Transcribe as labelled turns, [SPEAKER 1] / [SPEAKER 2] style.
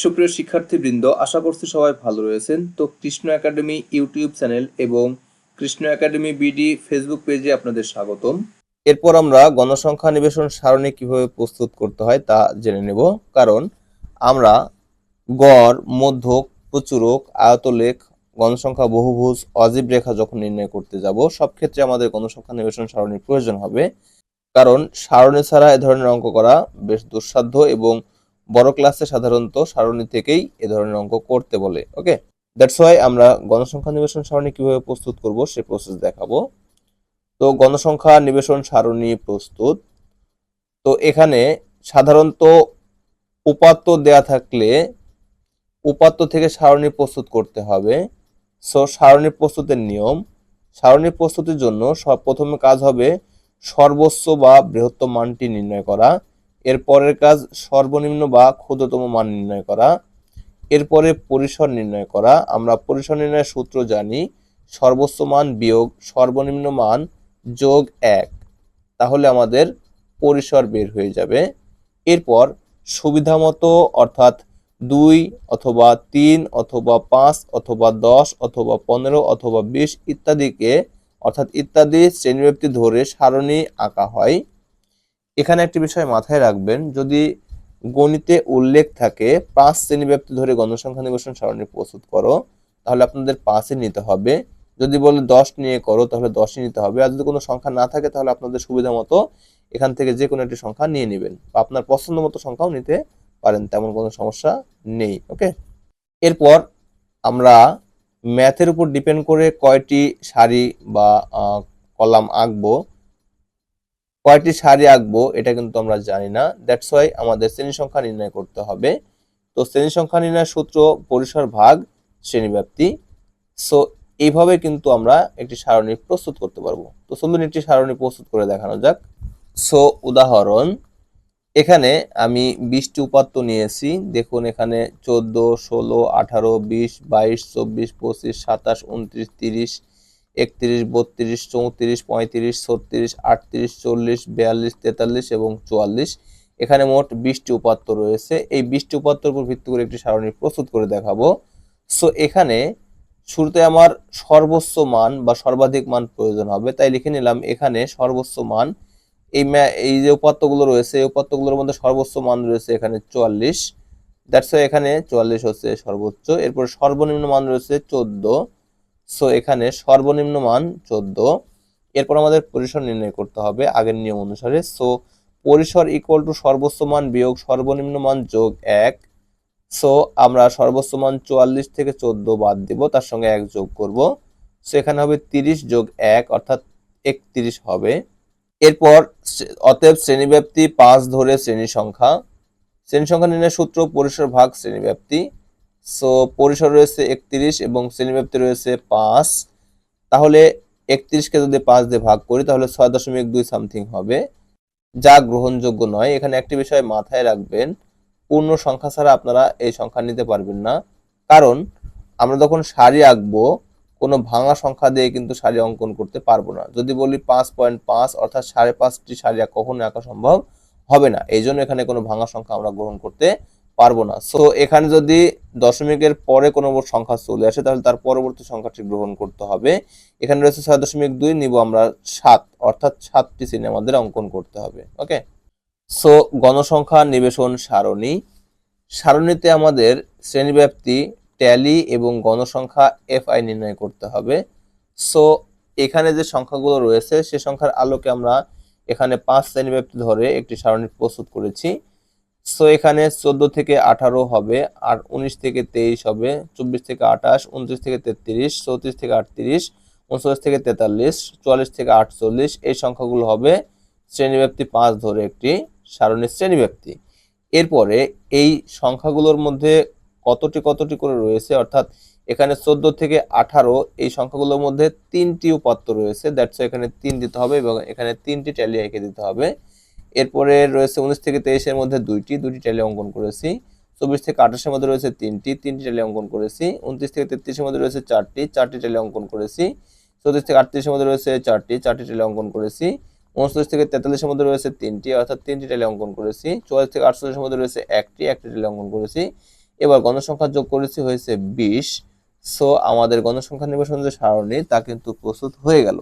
[SPEAKER 1] সুপ্রিয় শিক্ষার্থীবৃন্দ, আশা করছি সবাই ভালো রয়েছেন। তো কৃষ্ণ একাডেমি ইউটিউব চ্যানেল এবং কৃষ্ণ একাডেমি বিডি ফেসবুক পেজে আপনাদের স্বাগতম। এরপর আমরা গণসংখ্যা নিবেশন সারণী কীভাবে প্রস্তুত করতে হয় তা জেনে নেব। কারণ আমরা গড়, মধ্যক, প্রচুরক, আয়তলেখ, গণসংখ্যা, বহুভুজ, অজীব রেখা যখন নির্ণয় করতে যাব, সব ক্ষেত্রে আমাদের গণসংখ্যা নিবেশন সারণীর প্রয়োজন হবে। কারণ সারণী ছাড়া এ ধরনের অঙ্ক করা বেশ দুঃসাধ্য এবং বড় ক্লাসে সাধারণত সারণী থেকেই এ ধরনের অঙ্ক করতে বলে ওকে দ্যাটস ওয়াই আমরা গণসংখ্যা নিবেশন সারণী কীভাবে প্রস্তুত করব সে প্রসেস দেখাবো। তো গণসংখ্যা নিবেশন সারণী প্রস্তুত। তো এখানে সাধারণত উপাত্ত দেয়া থাকলে উপাত্ত থেকে সারণী প্রস্তুত করতে হবে। সো সারণী প্রস্তুতের নিয়ম, সারণী প্রস্তুতির জন্য সব প্রথমে কাজ হবে সর্বোচ্চ বা বৃহত্তম মানটি নির্ণয় করা। এর পরের কাজ সর্বনিম্ন বা ক্ষুদ্রতম মান নির্ণয় করা। এরপরে পরিসর নির্ণয় করা। আমরা পরিসর নির্ণয়ের সূত্র জানি, সর্বোচ্চ মান বিয়োগ সর্বনিম্ন মান যোগ এক। তাহলে আমাদের পরিসর বের হয়ে যাবে। এরপর সুবিধামতো অর্থাৎ দুই অথবা তিন অথবা পাঁচ অথবা দশ অথবা পনেরো অথবা বিশ ইত্যাদিকে, অর্থাৎ ইত্যাদি শ্রেণীব্যাপ্তি ধরে সারণী আঁকা হয়। এখানে একটি বিষয় মাথায় রাখবেন, যদি গণিতে উল্লেখ থাকে, পাঁচ শ্রেণীব্যাপ্তি ধরে গণসংখ্যা নিবেশন সারণী প্রস্তুত করো, তাহলে আপনাদের পাঁচই নিতে হবে। যদি বলে দশ নিয়ে করো, তাহলে দশই নিতে হবে। আর যদি কোনো সংখ্যা না থাকে, তাহলে আপনাদের সুবিধা মতো এখান থেকে যে কোনো একটি সংখ্যা নিয়ে নেবেন। বা আপনার পছন্দ মতো সংখ্যাও নিতে পারেন, তেমন কোনো সমস্যা নেই, ওকে? এরপর আমরা ম্যাথের উপর ডিপেন্ড করে কয়টি সারি বা কলাম আঁকবো। কয়টি সারি আঁকবো এটা কিন্তু আমরা জানি না। দ্যাটস ওয়াই আমাদের শ্রেণি সংখ্যা নির্ণয় করতে হবে। তো শ্রেণি সংখ্যা নির্ণয়ের সূত্র, পরিসর ভাগ, শ্রেণীব্যাপ্তি। সো এইভাবে কিন্তু আমরা একটি সারণী প্রস্তুত করতে পারব। তো সুন্দর একটি সারণী প্রস্তুত করে দেখানো যাক। সো উদাহরণ, এখানে আমি বিশটি উপাত্ত নিয়েছি। দেখুন এখানে চোদ্দ, ষোলো, আঠারো, বিশ, বাইশ, চব্বিশ, পঁচিশ, সাতাশ, উনত্রিশ, তিরিশ একত্রিশ, বত্রিশ, চৌত্রিশ, পঁয়ত্রিশ, ছত্রিশ, আটত্রিশ, চল্লিশ, বিয়াল্লিশ, তেতাল্লিশ এবং চুয়াল্লিশ। এখানে মোট বিশটি উপাত্ত রয়েছে। এই বিশটি উপাত্তর উপর ভিত্তি করে একটি সারণী প্রস্তুত করে দেখাবো। সো এখানে শুরুতে আমার সর্বোচ্চ মান বা সর্বাধিক মান প্রয়োজন হবে। তাই লিখে নিলাম, এখানে সর্বোচ্চ মান, এই এই যে উপাত্তগুলো রয়েছে, এই উপাত্তগুলোর মধ্যে সর্বোচ্চ মান রয়েছে এখানে চুয়াল্লিশ। দ্যাটস এখানে চুয়াল্লিশ হচ্ছে সর্বোচ্চ। এরপর সর্বনিম্ন মান রয়েছে চোদ্দ। সো এখানে সর্বনিম্ন মান চোদ্দ। এরপর আমাদের পরিসর নির্ণয় করতে হবে আগের নিয়ম অনুসারে। সো পরিসর ইকুয়াল টু সর্বোচ্চ মান বিয়োগ সর্বনিম্ন মান যোগ এক। সো আমরা সর্বোচ্চ মান চুয়াল্লিশ থেকে চোদ্দ বাদ দিব, তার সঙ্গে এক যোগ করব। সো এখানে হবে তিরিশ যোগ এক, অর্থাৎ একত্রিশ হবে। এরপর অতএব শ্রেণীব্যাপ্তি পাঁচ ধরে শ্রেণি সংখ্যা। শ্রেণি সংখ্যা নির্ণয়ের সূত্র, পরিসর ভাগ শ্রেণীব্যাপ্তি। সো পরিসর রয়েছে একত্রিশ এবং শ্রেণীব্যাপ্তি রয়েছে পাঁচ। তাহলে একত্রিশকে যদি পাঁচ দিয়ে ভাগ করি, তাহলে ছয় দশমিক দুই সামথিং হবে। যা গ্রহণযোগ্য নয়। এখানে একটি বিষয় মাথায় রাখবেন, পূর্ণ সংখ্যা ছাড়া আপনারা এই সংখ্যা নিতে পারবেন না। কারণ আমরা যখন সারি আঁকবো, কোনো ভাঙা সংখ্যা দিয়ে কিন্তু সারি অঙ্কন করতে পারব না। যদি বলি পাঁচ পয়েন্ট পাঁচ, অর্থাৎ সাড়ে পাঁচটি সারি কখনো আঁকা সম্ভব হবে না। এই জন্য এখানে কোনো ভাঙা সংখ্যা আমরা গ্রহণ করতে পারব না। সো এখানে যদি দশমিকের পরে কোনো সংখ্যা চলে আসে, তাহলে তার পরবর্তী সংখ্যাটি গ্রহণ করতে হবে। এখানে রয়েছে ছয় দশমিক দুই, নিব আমরা সাত, অর্থাৎ সাতটি চিহ্ন আমাদের অঙ্কন করতে হবে, ওকে? সো গণসংখ্যা, নিবেশন, সারণী। সারণীতে আমাদের শ্রেণীব্যাপ্তি, ট্যালি এবং গণসংখ্যা এফ আই নির্ণয় করতে হবে। সো এখানে যে সংখ্যাগুলো রয়েছে, সে সংখ্যার আলোকে আমরা এখানে পাঁচ শ্রেণীব্যাপ্তি ধরে একটি সারণী প্রস্তুত করেছি। সো এখানে চোদ্দ থেকে আঠারো হবে, আর উনিশ থেকে তেইশ হবে, চব্বিশ থেকে আঠাশ, উনত্রিশ থেকে তেত্রিশ, চৌত্রিশ থেকে আটত্রিশ, উনচল্লিশ থেকে তেতাল্লিশ, চুয়াল্লিশ থেকে আটচল্লিশ, এই সংখ্যাগুলো হবে শ্রেণীব্যাপ্তি পাঁচ ধরে একটি সারণীর শ্রেণীব্যাপ্তি। এরপরে এই সংখ্যাগুলোর মধ্যে কতটি কতটি করে রয়েছে, অর্থাৎ এখানে চোদ্দ থেকে আঠারো, এই সংখ্যাগুলোর মধ্যে তিনটি উপাত্ত রয়েছে দ্যাটস এখানে তিন দিতে হবে এবং এখানে তিনটি ট্যালি এঁকে দিতে হবে। এরপরে রয়েছে উনিশ থেকে তেইশের মধ্যে দুইটি দুটি ট্যালি অঙ্কন করেছি। চব্বিশ থেকে আঠাশের মধ্যে রয়েছে তিনটি তিনটি ট্যালি অঙ্কন করেছি। উনত্রিশ থেকে তেত্রিশের মধ্যে রয়েছে চারটি চারটি ট্যালি অঙ্কন করেছি। চৌত্রিশ থেকে আটত্রিশের মধ্যে রয়েছে চারটি চারটি ট্যালি অঙ্কন করেছি। উনচল্লিশ থেকে তেতাল্লিশের মধ্যে রয়েছে তিনটি, অর্থাৎ তিনটি ট্যালি অঙ্কন করেছি। চুয়াল্লিশ থেকে আটচল্লিশের মধ্যে রয়েছে একটি একটি ট্যালি অঙ্কন করেছি। এবার গণসংখ্যা যোগ করেছি হয়েছে বিশ। সো আমাদের গণসংখ্যা নিবেশন যে সারণী, তা কিন্তু প্রস্তুত হয়ে গেল।